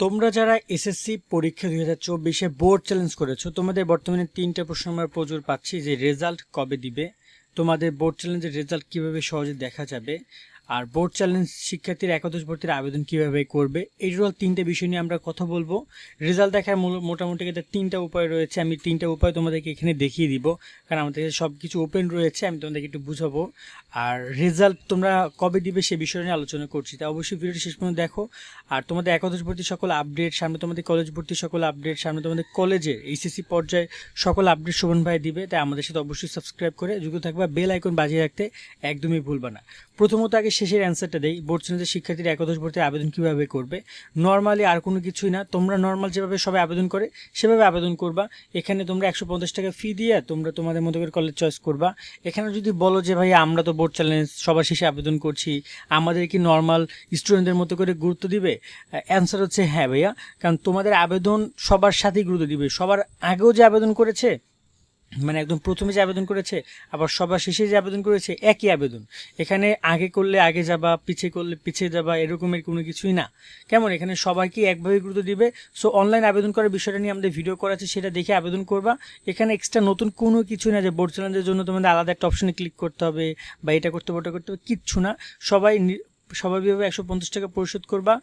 তোমরা যারা এসএসসি পরীক্ষা দুই হাজার চব্বিশে বোর্ড চ্যালেঞ্জ করেছ, তোমাদের বর্তমানে তিনটা প্রশ্ন আমরা প্রচুর পাচ্ছি যে রেজাল্ট কবে দিবে, তোমাদের বোর্ড চ্যালেঞ্জের রেজাল্ট কীভাবে সহজে দেখা যাবে আর বোর্ড চ্যালেঞ্জ শিক্ষার্থীর একাদশ ভর্তির আবেদন কীভাবে করবে? এই টোটাল তিনটে বিষয় নিয়ে আমরা কথা বলব। রেজাল্ট দেখার মোটামুটি কিন্তু তিনটা উপায় রয়েছে। আমি তিনটা উপায় তোমাদেরকে এখানে দেখিয়ে দিব, কারণ আমাদের সব কিছু ওপেন রয়েছে, আমি তোমাদেরকে একটু বুঝাবো। আর রেজাল্ট তোমরা কবে দিবে সে বিষয় নিয়ে আলোচনা করছি। তা অবশ্যই ভিডিওটি শেষ পর্যন্ত দেখো। আর তোমাদের একাদশ ভর্তি সকল আপডেট সামনে তোমাদের কলেজ ভর্তি সকল আপডেট সামনে তোমাদের কলেজের এইচএসসি পর্যায়ে সকল আপডেট শোভন ভাই দিবে। তাই আমাদের সাথে অবশ্যই সাবস্ক্রাইব করে যুক্ত থাকবা বেল আইকন বাজিয়ে রাখতে একদমই ভুলবা না। প্রথমত আগে শেষের অ্যান্সারটা দেই। বোর্ড চ্যালেঞ্জের শিক্ষার্থীর একাদশ ভর্তির আবেদন কীভাবে করবে? নর্মালি আর কোনো কিছুই না। তোমরা নর্মাল যেভাবে সবাই আবেদন করে, সেভাবে আবেদন করবা। এখানে তোমরা একশো পঞ্চাশ টাকা ফি দিয়ে তোমরা তোমাদের মতো করে কলেজ চয়েস করবা। এখানে যদি বলো যে, ভাই, আমরা তো বোর্ড চ্যালেঞ্জ সবার শেষে আবেদন করছি। আমাদের কি নর্মাল স্টুডেন্টদের মতো করে গুরুত্ব দিবে? অ্যান্সার হচ্ছে হ্যাঁ ভাইয়া। কারণ তোমাদের আবেদন সবার সাথেই গুরুত্ব দিবে। সবার আগেও যে আবেদন করেছে মানে একদম প্রথমে যে আবেদন করেছে, আবার সবার শেষে যে আবেদন করেছে, একই আবেদন। এখানে আগে করলে আগে যাবা পিছিয়ে করলে পিছিয়ে যাবা, এরকমের কোনো কিছুই না। কেমন? এখানে সবাইকে একভাবে গুরুত্ব দিবে। সো অনলাইন আবেদন করার বিষয়টা নিয়ে আমাদের ভিডিও করা আছে, সেটা দেখে আবেদন করবা। এখানে এক্সট্রা নতুন কোনো কিছু না যে বোর্ড চ্যালেঞ্জের জন্য তোমাদের আলাদা একটা অপশনে ক্লিক করতে হবে, বা এটা করতে হবে, ওটা করতে হবে, কিচ্ছু না। সবাই স্বাভাবিকভাবে একশো পঞ্চাশ টাকা পরিশোধ করবা।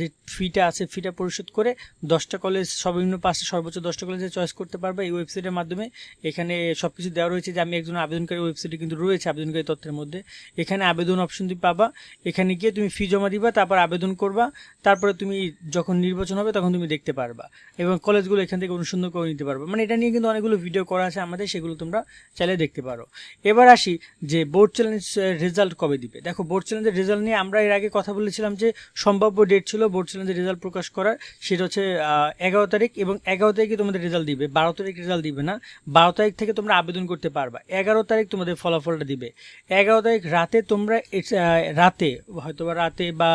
যে ফিটা আছে, ফিটা পরিশোধ করে দশটা কলেজ সর্বনিম্ন পাঁচটা, সর্বোচ্চ দশটা কলেজে চয়েস করতে পারবে এই ওয়েবসাইটের মাধ্যমে। এখানে সব কিছু দেওয়া রয়েছে যে আমি একজন আবেদনকারী ওয়েবসাইটে কিন্তু রয়েছে আবেদনকারী তথ্যের মধ্যে। এখানে আবেদন অপশন তুমি পাবা। এখানে গিয়ে তুমি ফি জমা দিবা, তারপর আবেদন করবা। তারপরে তুমি যখন নির্বাচন হবে তখন তুমি দেখতে পারবা এবং কলেজগুলো এখান থেকে অনুসন্ধান করে নিতে পারবা। মানে এটা নিয়ে কিন্তু অনেকগুলো ভিডিও করা আছে আমাদের, সেগুলো তোমরা চাইলে দেখতে পারো। এবার আসি যে বোর্ড চ্যালেঞ্জ রেজাল্ট কবে দিবে? দেখো বোর্ড চ্যালেঞ্জের রেজাল্ট নিয়ে আমরা এর আগে কথা বলেছিলাম যে সম্ভাব্য ডেট ছিল বোর্ড চ্যালেঞ্জের রেজাল্ট প্রকাশ করার, সেটা হচ্ছে এগারো তারিখ এবং এগারো তারিখে তোমাদের রেজাল্ট দিবে। বারো তারিখ রেজাল্ট দিবে না। বারো তারিখ থেকে তোমরা আবেদন করতে পারবা। এগারো তারিখ তোমাদের ফলাফলটা দিবে। এগারো তারিখ রাতে তোমরা রাতে হয়তো বা রাতে বা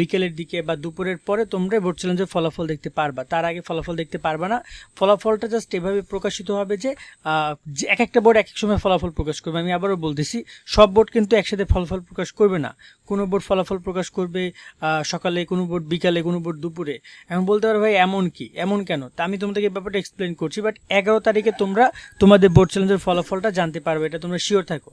বিকেলের দিকে বা দুপুরের পরে তোমরা বোর্ড চ্যালেঞ্জের ফলাফল দেখতে পারবা। তার আগে ফলাফল দেখতে পারবা না। ফলাফলটা জাস্ট এভাবে প্রকাশিত হবে যে যে এক একটা বোর্ড এক এক সময় ফলাফল প্রকাশ করবে। আমি আবারও বলতেছি, সব বোর্ড কিন্তু একসাথে ফলাফল প্রকাশ করবে না। কোনো বোর্ড ফলাফল প্রকাশ করবে সকালে কোনো বোর্ড বিকালে কোনো বোর্ড দুপুরে। এখন বলতে পারো ভাই, এমন কি? এমন কেন? তা আমি তোমাদেরকে ব্যাপারটা এক্সপ্লেন করছি বাট এগারো তারিখে তোমরা তোমাদের বোর্ড চ্যালেঞ্জের ফলাফলটা জানতে পারবে, এটা তোমরা শিওর থাকো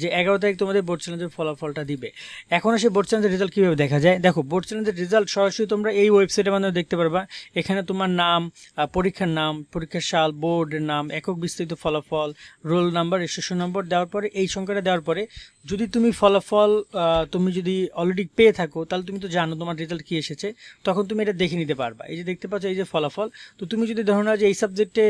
যে এগারো তারিখ তোমাদের বোর্ড চ্যালেঞ্জের ফলাফলটা দিবে। এখন সেই বোর্ড চ্যালেঞ্জের রেজাল্ট কীভাবে দেখা যায়? দেখো বোর্ড চ্যালেঞ্জের রেজাল্ট সরাসরি তোমরা এই ওয়েবসাইটের মাধ্যমে দেখতে পারবা। এখানে তোমার নাম পরীক্ষার নাম, পরীক্ষার সাল বোর্ডের নাম, একক বিস্তৃত ফলাফল রোল নাম্বার রেজিস্ট্রেশন নম্বর দেওয়ার পরে, এই সংখ্যাটা দেওয়ার পরে যদি তুমি ফলাফল তুমি যদি অলরেডি পেয়ে থাকো, তাহলে তুমি তো জানো তোমার রেজাল্ট কী এসেছে, তখন তুমি এটা দেখে নিতে পারবা। এই যে দেখতে পাচ্ছ, এই যে ফলাফল, তো তুমি যদি ধরো না যে এই সাবজেক্টে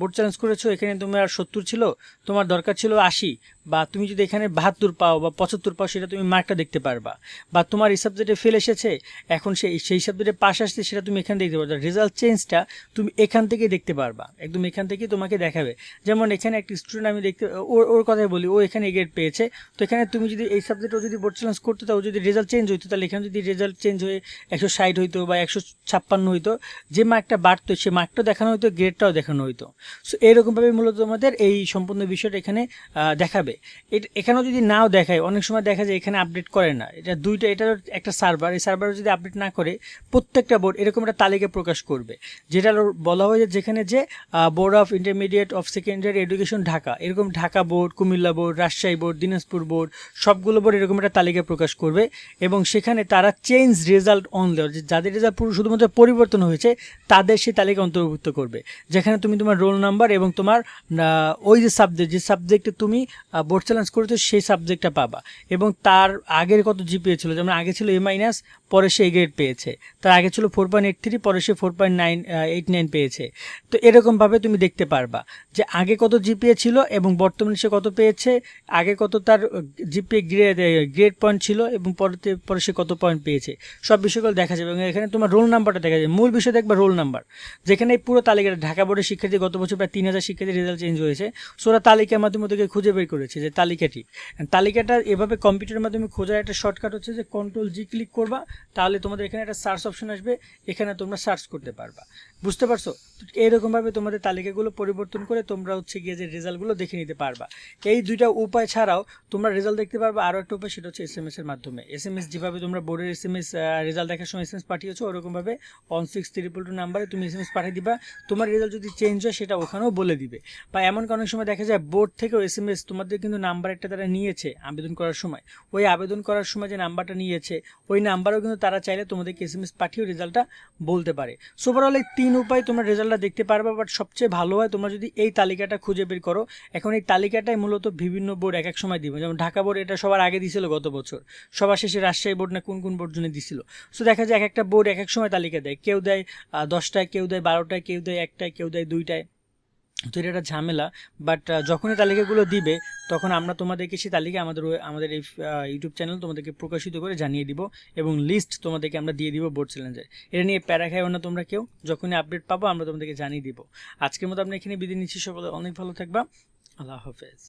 বোর্ড চ্যালেঞ্জ করেছ, এখানে তুমি আর সত্তর ছিল, তোমার দরকার ছিল আশি বা তুমি যদি এখানে বাহাত্তর পাও বা পঁচাত্তর পাও, সেটা তুমি মার্কটা দেখতে পারবা। বা তোমার এই সাবজেক্টে ফেল এসেছে, এখন সেই সেই সাবজেক্টে পাস আসছে, সেটা তুমি এখানে দেখতে পারবে। রেজাল্ট চেঞ্জটা তুমি এখান থেকেই দেখতে পারবা। একদম এখান থেকেই তোমাকে দেখাবে। যেমন এখানে একটি স্টুডেন্ট আমি দেখতে ওর ওর কথাই বলি, ও এখানে গ্রেড পেয়েছে। তো এখানে তুমি যদি এই সাবজেক্টে যদি বোর্ড চ্যালেঞ্জ করতে তাও যদি রেজাল্ট চেঞ্জ হইতো, তাহলে এখানে যদি রেজাল্ট চেঞ্জ হয়ে একশো ষাট হইতো বা একশো ছাপ্পান্ন হইতো, যে মার্কটা বাড়তো, সে মার্কটাও দেখানো হইতো গ্রেডটাও দেখানো হইতো। সো এরকমভাবে মূলত তোমাদের এই সম্পূর্ণ বিষয়টা এখানে দেখাবে। এট- এখানেও যদি নাও দেখায়, অনেক সময় দেখা যায় এখানে আপডেট করে না। এটা দুইটা, এটা একটা সার্ভার এই সার্ভার যদি আপডেট না করে, প্রত্যেকটা বোর্ড এরকম একটা তালিকা প্রকাশ করবে। যেটা বলা হয় যেখানে যে board of intermediate of secondary education Dhaka, এরকম Dhaka board Comilla board Rajshahi board Dinajpur board সবগুলো বোর্ড এরকম একটা তালিকা প্রকাশ করবে এবং সেখানে তারা চেঞ্জ রেজাল্ট অন যাদের রেজাল্ট পুরো শুধুমাত্র পরিবর্তন হয়েছে, তাদের সেই তালিকা অন্তর্ভুক্ত করবে। যেখানে তুমি তোমার রোল নাম্বার এবং তোমার ওই যে সাবজেক্ট যে সাবজেক্টে তুমি বোর্ড চ্যালেঞ্জ করেছ সেই সাবজেক্টটা পাবা। এবং তার আগের কত জিপিএ ছিল? যেমন আগে ছিল এ মাইনাস পরে সে গ্রেড পেয়েছে। তার আগে ছিল ফোর পয়েন্ট এইট থ্রি পরে সে four point nine eight nine পেয়েছে। তো এরকমভাবে তুমি দেখতে পারবা যে আগে কত জিপিএ ছিল এবং বর্তমানে সে কত পেয়েছে, আগে কত তার জিপিএ গ্রেড গ্রেড পয়েন্ট ছিল এবং পরতে পরে সে কত পয়েন্ট পেয়েছে। সব বিষয়গুলো দেখা যাবে। এবং এখানে তোমার রোল নাম্বারটা দেখা যাবে। মূল বিষয় দেখবা রোল নাম্বার যেখানে এই পুরো তালিকাটা, ঢাকা বোর্ডের শিক্ষার্থী গত বছর প্রায় তিন হাজার শিক্ষার্থীর রেজাল্ট চেঞ্জ হয়েছে। সো ওরা তালিকার মাধ্যমে ওদেরকে খুঁজে বের করেছে যে তালিকাটি। তালিকাটা এভাবে কম্পিউটারের মাধ্যমে খোঁজার একটা শর্টকাট হচ্ছে যে কন্ট্রোল জি ক্লিক করবা। তাহলে তোমাদের এখানে একটা সার্চ অপশন আসবে, এখানে তোমরা সার্চ করতে পারবা। বুঝতে পারছ? এইরকমভাবে তোমাদের তালিকাগুলো পরিবর্তন করে তোমরা হচ্ছে গিয়ে যে রেজাল্টগুলো দেখে নিতে পারবা। এই দুইটা উপায় ছাড়াও তোমরা রেজাল্ট দেখতে পারবা। আরও একটা উপায়, সেটা হচ্ছে এস এম এর মাধ্যমে। এস এম এস যেভাবে তোমরা বোর্ডের এস এম এস রেজাল্ট দেখার সময় এস এম এস পাঠিয়েছো, ওরকমভাবে ওয়ান সিক্স ট্রিপল টু নাম্বারে তুমি এস এম এস পাঠিয়ে দিবা। তোমার রেজাল্ট যদি চেঞ্জ হয়, সেটা ওখানেও বলে দিবে। বা এমন অনেক সময় দেখা যায়, বোর্ড থেকেও এস এম এস তোমাদের কিন্তু নাম্বার একটা তারা নিয়েছে আবেদন করার সময়। ওই আবেদন করার সময় যে নাম্বারটা নিয়েছে, ওই নাম্বারও কিন্তু তারা চাইলে তোমাদেরকে এস এম এস পাঠিয়েও রেজাল্টটা বলতে পারে। সো এই তিন উপায় তোমরা রেজাল্টটা দেখতে পারবে বাট সবচেয়ে ভালো হয় তোমরা যদি এই তালিকাটা খুঁজে বের করো, এখন এই তালিকাটাই মূলত বিভিন্ন বোর্ড এক এক সময় দিবে। যেমন ঢাকা বোর্ড এটা সবার আগে দিছিল গত বছর। সবার শেষে রাজশাহী বোর্ড না কোন কোন বোর্ড জন্য দিছিল। সো দেখা যায় এক একটা বোর্ড এক এক সময় তালিকা দেয়। কেউ দেয় দশটায়, কেউ দেয় বারোটায়, কেউ দেয় একটায়, কেউ দেয় দুইটায়। তো এটা একটা ঝামেলা বাট যখনই তালিকাগুলো দিবে, তখন আমরা তোমাদেরকে সেই তালিকা আমাদের আমাদের এই ইউটিউব চ্যানেল তোমাদেরকে প্রকাশিত করে জানিয়ে দিব এবং লিস্ট তোমাদেরকে আমরা দিয়ে দিব বোর্ড চ্যালেঞ্জের এটা নিয়ে প্যারা খাইও না তোমরা কেউ, যখনই আপডেট পাবো আমরা তোমাদেরকে জানিয়ে দিব। আজকের মতো আমরা এখানে বিদায় নিচ্ছি, সকলে অনেক ভালো থাকবা। আল্লাহ হাফেজ।